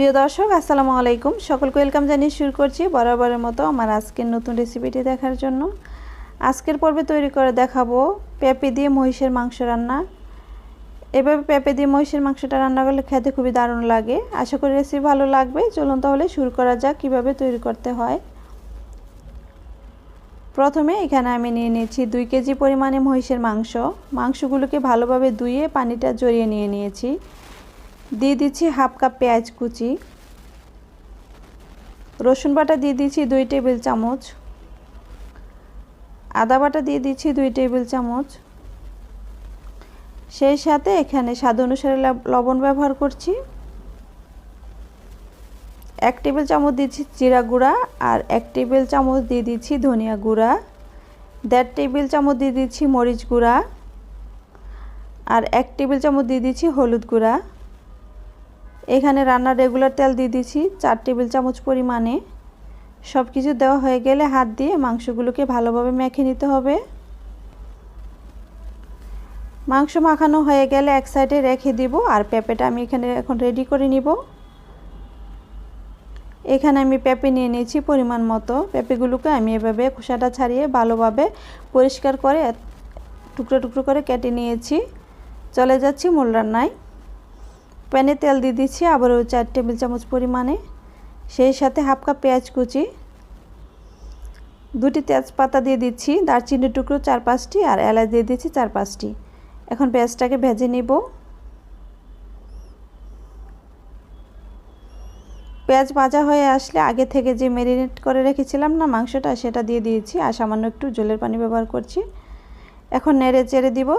প্রিয় দর্শক, আসসালামু আলাইকুম। সকলকে ওয়েলকাম জানিয়ে শুরু করছি বরাবরের মতো আমার আজকের নতুন রেসিপিটি দেখার জন্য। আজকের পর্বে তৈরি করে দেখাবো পেঁপে দিয়ে মহিষের মাংস রান্না। এভাবে পেঁপে দিয়ে মহিষের মাংসটা রান্না করলে খেতে খুবই দারুণ লাগে। আশা করি রেসিপি ভালো লাগবে। চলুন তাহলে শুরু করা যাক কীভাবে তৈরি করতে হয়। প্রথমে এখানে আমি নিয়ে নিয়েছি দুই কেজি পরিমাণে মহিষের মাংস। মাংসগুলোকে ভালোভাবে ধুয়ে পানিটা জড়িয়ে নিয়ে নিয়েছি। দিয়ে দিচ্ছি হাফ কাপ পেঁয়াজ কুচি। রসুন বাটা দিয়ে দিচ্ছি দুই টেবিল চামচ। আদা বাটা দিয়ে দিচ্ছি দুই টেবিল চামচ। সেই সাথে এখানে স্বাদ অনুসারে লবণ ব্যবহার করছি। এক টেবিল চামচ দিচ্ছি জিরা গুঁড়া আর এক টেবিল চামচ দিয়ে দিচ্ছি ধনিয়া গুঁড়া। দেড় টেবিল চামচ দিয়ে দিচ্ছি মরিচ গুঁড়া। আর এক টেবিল চামচ দিয়ে দিচ্ছি হলুদ গুঁড়া। এখানে রান্নার রেগুলার তেল দিয়ে দিচ্ছি চার টেবিল চামচ পরিমাণে। সব কিছু দেওয়া হয়ে গেলে হাত দিয়ে মাংসগুলোকে ভালোভাবে মেখে নিতে হবে। মাংস মাখানো হয়ে গেলে এক সাইডে রেখে দিব আর পেঁপেটা আমি এখানে এখন রেডি করে নিব। এখানে আমি পেঁপে নিয়ে নিয়েছি পরিমাণ মতো। পেঁপেগুলোকে আমি এভাবে খোসাটা ছাড়িয়ে ভালোভাবে পরিষ্কার করে টুকরো টুকরো করে কেটে নিয়েছি। চলে যাচ্ছি মূল রান্নায়। প্যানে তেল দিয়ে দিচ্ছি, আবারও চার টেবিল চামচ পরিমাণে। সেই সাথে হাফ কাপ পেঁয়াজ কুচি, দুটি তেজপাতা দিয়ে দিচ্ছি, দারচিনির টুকরো চার পাঁচটি আর এলাচ দিয়ে দিচ্ছি চার পাঁচটি। এখন পেঁয়াজটাকে ভেজে নিব। পেঁয়াজ ভাজা হয়ে আসলে আগে থেকে যে ম্যারিনেট করে রেখেছিলাম না মাংসটা, সেটা দিয়ে দিয়েছি আর সামান্য একটু জলের পানি ব্যবহার করছি। এখন নেড়ে চেড়ে দিব।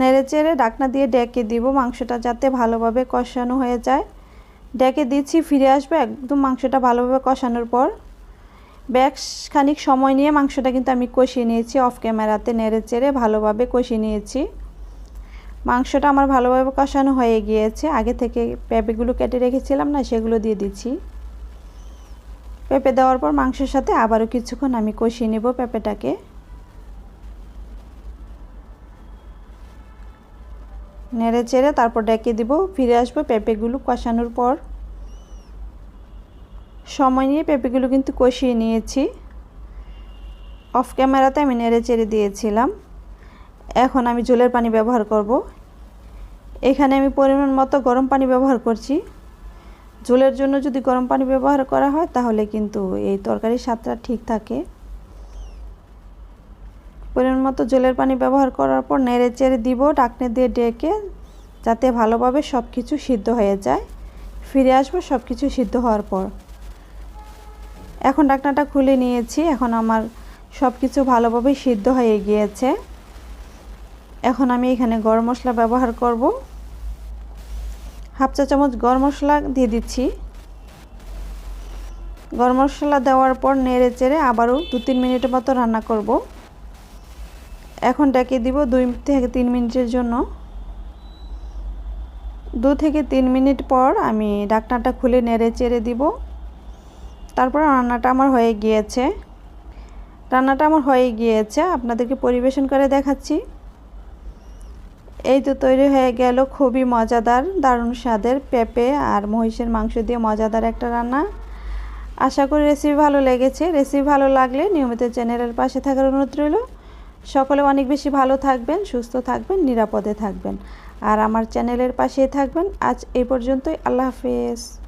নেড়ে চেড়ে ডাকনা দিয়ে ডেকে দিব মাংসটা যাতে ভালোভাবে কষানো হয়ে যায়। ডেকে দিচ্ছি, ফিরে আসবে একদম মাংসটা ভালোভাবে কষানোর পর। ব্যাস খানিক সময় নিয়ে মাংসটা কিন্তু আমি কষিয়ে নিয়েছি অফ ক্যামেরাতে নেড়ে চেড়ে ভালোভাবে কষিয়ে নিয়েছি। মাংসটা আমার ভালোভাবে কষানো হয়ে গিয়েছে। আগে থেকে পেঁপেগুলো কেটে রেখেছিলাম না, সেগুলো দিয়ে দিচ্ছি। পেঁপে দেওয়ার পর মাংসের সাথে আবারও কিছুক্ষণ আমি কষিয়ে নেব পেঁপেটাকে। নেড়ে চেড়ে তারপর ডেকে দিব, ফিরে আসব পেঁপেগুলো কষানোর পর। সময় নিয়ে পেঁপেগুলো কিন্তু কষিয়ে নিয়েছি। অফ ক্যামেরাতে আমি নেড়ে চেড়ে দিয়েছিলাম। এখন আমি জলের পানি ব্যবহার করব। এখানে আমি পরিমাণ মতো গরম পানি ব্যবহার করছি। ঝোলের জন্য যদি গরম পানি ব্যবহার করা হয় তাহলে কিন্তু এই তরকারির স্বাদটা ঠিক থাকে। মতো জলের পানি ব্যবহার করার পর নেড়ে চেড়ে দিব, ডাকনে দিয়ে ডেকে যাতে ভালোভাবে সব কিছু সিদ্ধ হয়ে যায়। ফিরে আসব সব কিছু সিদ্ধ হওয়ার পর। এখন ডাকনাটা খুলে নিয়েছি, এখন আমার সব কিছু ভালোভাবে সিদ্ধ হয়ে গিয়েছে। এখন আমি এখানে গরম মশলা ব্যবহার করব। হাফ চা চামচ গরম মশলা দিয়ে দিচ্ছি। গরম মশলা দেওয়ার পর নেড়ে চেড়ে আবারও দু তিন মিনিটের মতো রান্না করব। এখন ডেকে দিব দুই থেকে তিন মিনিটের জন্য। দু থেকে তিন মিনিট পর আমি ডাকনাটা খুলে নেড়ে চেড়ে দিব। তারপর রান্নাটা আমার হয়ে গিয়েছে। রান্নাটা আমার হয়ে গিয়েছে, আপনাদেরকে পরিবেশন করে দেখাচ্ছি। এই তো তৈরি হয়ে গেল খুবই মজাদার, দারুণ স্বাদের পেঁপে আর মহিষের মাংস দিয়ে মজাদার একটা রান্না। আশা করি রেসিপি ভালো লেগেছে। রেসিপি ভালো লাগলে নিয়মিত চ্যানেলের পাশে থাকার অনুরোধ রইল। সকলে অনেক বেশি ভালো থাকবেন, সুস্থ থাকবেন, নিরাপদে থাকবেন। আর আমার চ্যানেলের পাশে থাকবেন। আজ এই পর্যন্তই। আল্লাহ হাফেজ।